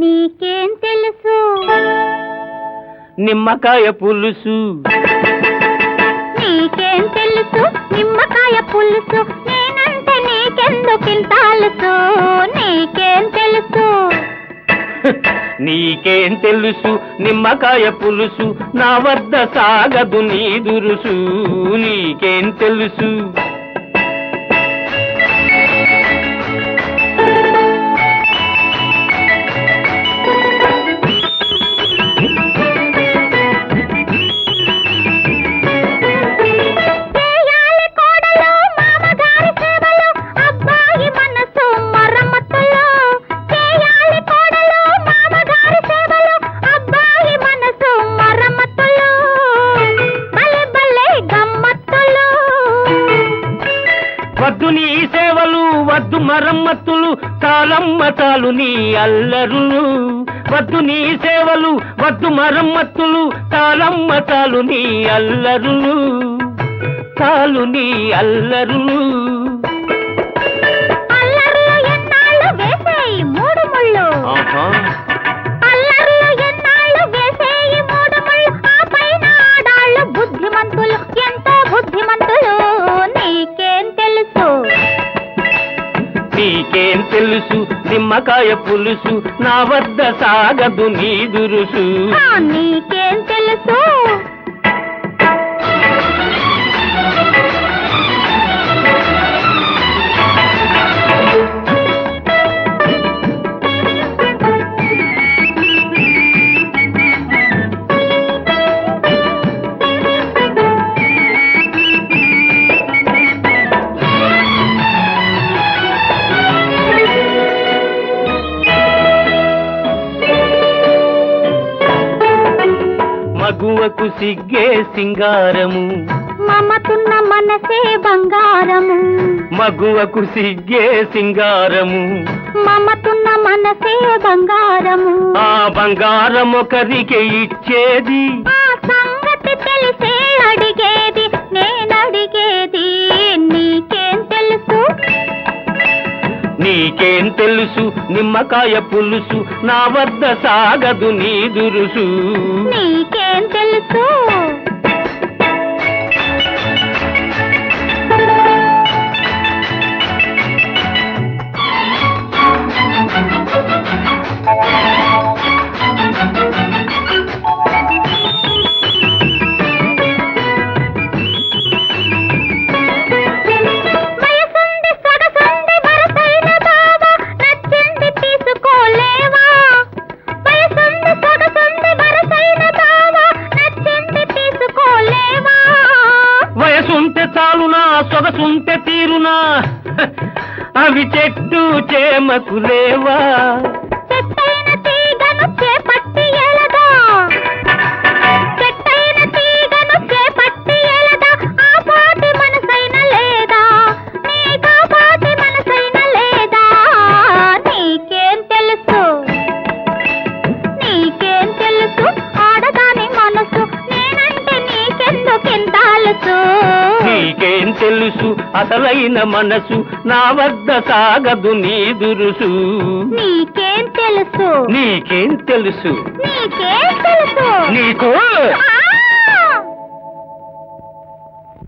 నీకేం తెలుసు? నిమ్మకాయ పులుసు. నీకేం తెలుసు? నిమ్మకాయ పులుసు. నేనంటే నీకెందుకింత అలుసు? నీకేం తెలుసు? నీకేం తెలుసు? నిమ్మకాయ పులుసు నా వద్ద సాగదు నీ దురుసు. నీకేం తెలుసు? మరమ్మతులు మరమ్మత్తులు తాళమ్మ నీ అల్లరులు. వద్దు నీ సేవలు వద్దు మరమ్మత్తులు తాళమ్మతాలు నీ అల్లరులు. తాలు నీ అల్లరులు. నీకేం తెలుసు? నిమ్మకాయ పులుసు నా వద్ద సాగదు నీ దురుసు. నీకేం తెలుసు? మగువకు సిగ్గే సింగారము. మమతున్న మనసే బంగారము. మగువకు సిగ్గే సింగారము. మమతున్న మనసే బంగారము. ఆ బంగారం ఒకరికి ఇచ్చేది. ఆ సంగతి తెలిసే అడిగేది నేనడిగేది నీకేం తెలుసు? నీకేం తెలుసు? నిమ్మకాయ పులుసు నా వద్ద సాగదు నీ దురుసు. నీకేం తెలుసు వయసుంది మనసుంటే తీరునా? అవి చెట్టు చేమకు నీకేం తెలుసు అసలైన మనసు నా వద్ద సాగదు నీ దురుసు. నీకేం తెలుసు? నీకేం తెలుసు? నీకేం తెలుసు? నీకు?